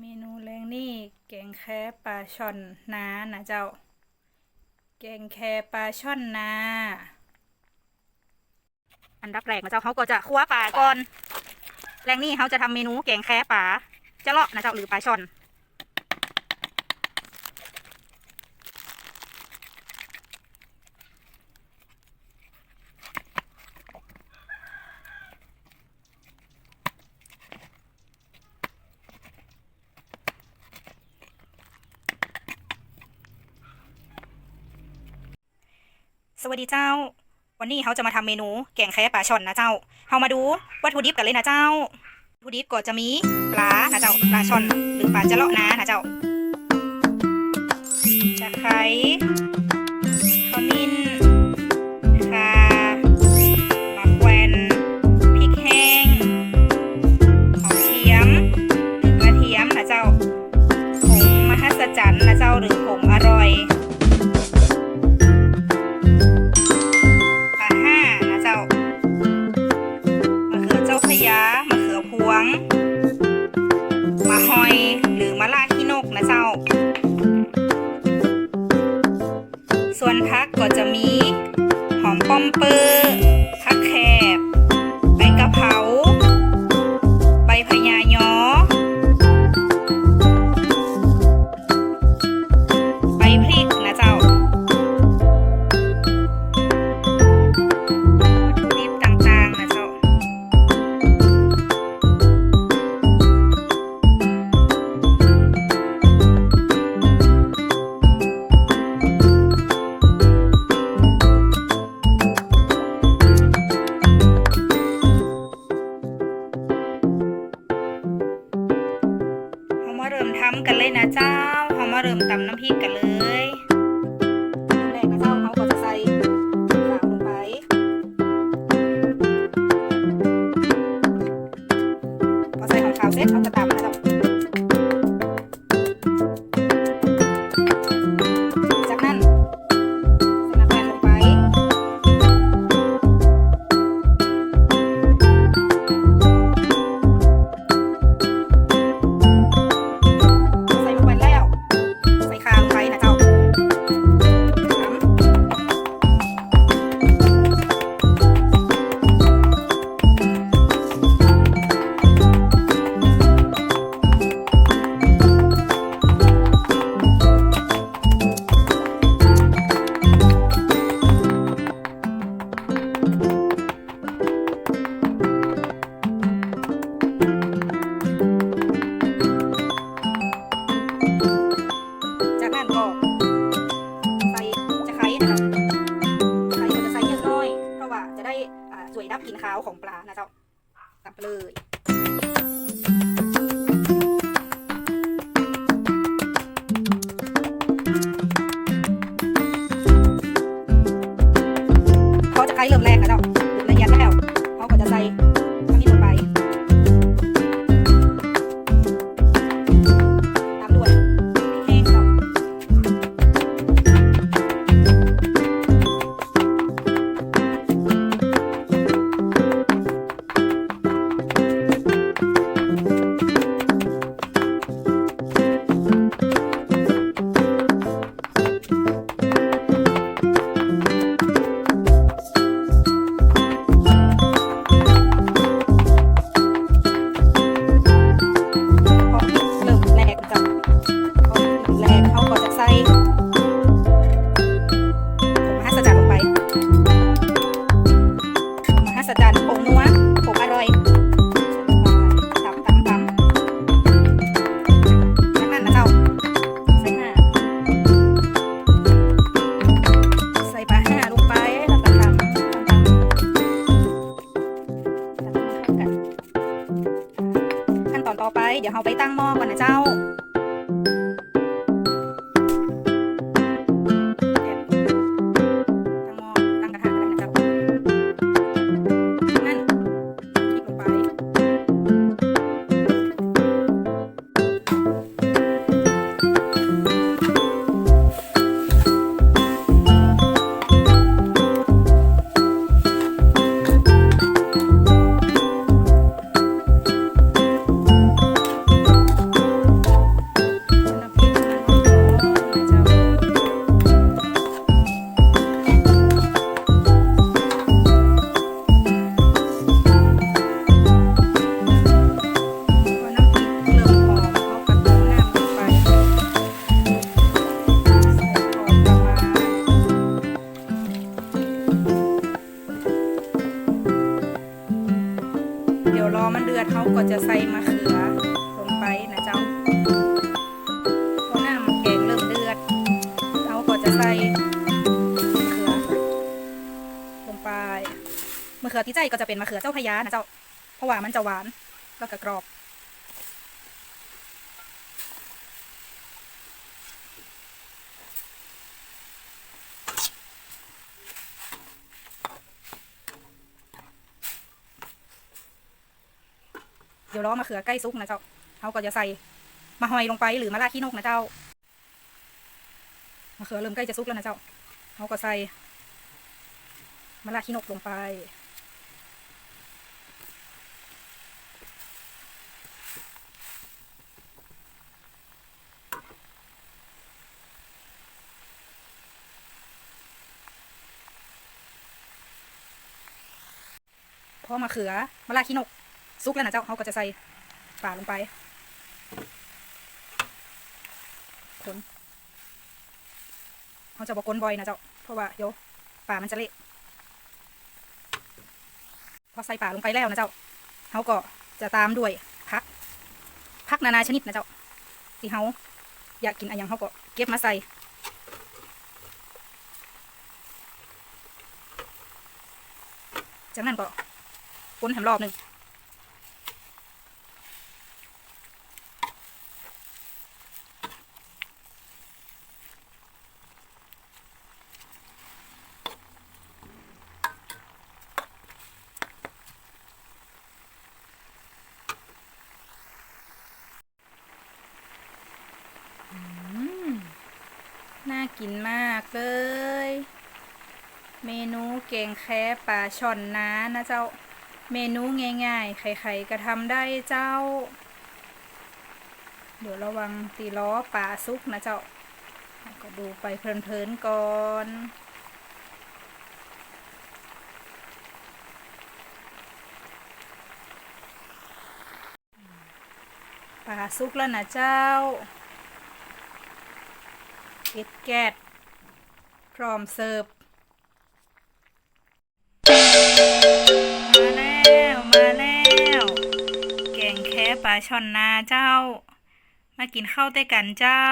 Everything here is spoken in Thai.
เมนูแรงนี่แกงแค่ปลาช่อนนานะเจ้า แกงแค่ปลาช่อนนา อันดับแรกนะเจ้าเขาก็จะคั่วปลาก่อน แรงนี่เขาจะทำเมนูแกงแค่ปลาจะเลาะนะเจ้าหรือปลาช่อน สวัสดีเจ้า วันนี้เขาจะมาทำเมนูแกงแค่ปลาช่อนนะเจ้าเรามาดูวัตถุดิบกันเลยนะเจ้าวัตถุดิบก็จะมีปลานะเจ้าปลาช่อนหรือปลาจะเลาะนานะเจ้าจะไคร้ขมิ้นข่ามะแขวนพริกแห้งหอมเทียมหรือกระเทียมนะเจ้าผงมหัศจรรย์นะเจ้าหรือผงอร่อย มะฮอยหรือมะลาขี้นกนะเจ้า ส่วนพักก็จะมีหอมป้อมเปอ มาเริ่มทำกันเลยนะเจ้าเขามาเริ่มตำน้ำพริกกันเลย ก็จะใส่มะเขือลงไปนะเจ้าพอน้ำแกงเริ่มเดือดเราก็จะใส่มะเขือลงไปมะเขือที่ใจก็จะเป็นมะเขือเจ้าพญานะเจ้าเพราะว่ามันจะหวานแล้วก็กรอบ เดี๋ยวรอมะเขือใกล้สุกนะเจ้าเขาก็จะใส่มะฮอยลงไปหรือมะระขี้นกนะเจ้ามะเขือเริ่มใกล้จะสุกแล้วนะเจ้าเขาก็ใส่มะระขี้นกลงไปพอมะเขือมะระขี้นก สุกแล้วนะเจ้าเขาก็จะใส่ป่าลงไปคนเขาจะบอกคนบ่อยนะเจ้า เพราะว่าเดี๋ยวป่ามันจะเละ พอใส่ป่าลงไปแล้วนะเจ้าเขาก็จะตามด้วยพัก พักนานาชนิดนะเจ้า ที่เขาอยากกินอะไรอย่างเขาก็เก็บมาใส่จากนั้นก็คนแถมรอบหนึ่ง น่า กินมากเลย เมนูแกงแค่ปลาช่อนน้านะเจ้า เมนูง่ายๆ ใครๆก็ทำได้เจ้า เดี๋ยวระวังตีล้อปลาซุกนะเจ้า ก็ดูไปเพลินๆก่อนปลาซุกแล้วนะเจ้า เก็ดแกดพร้อมเสิร์ฟ มาแล้ว มาแล้ว แกงแค่ปลาช่อนนาเจ้า มากินข้าวด้วยกันเจ้า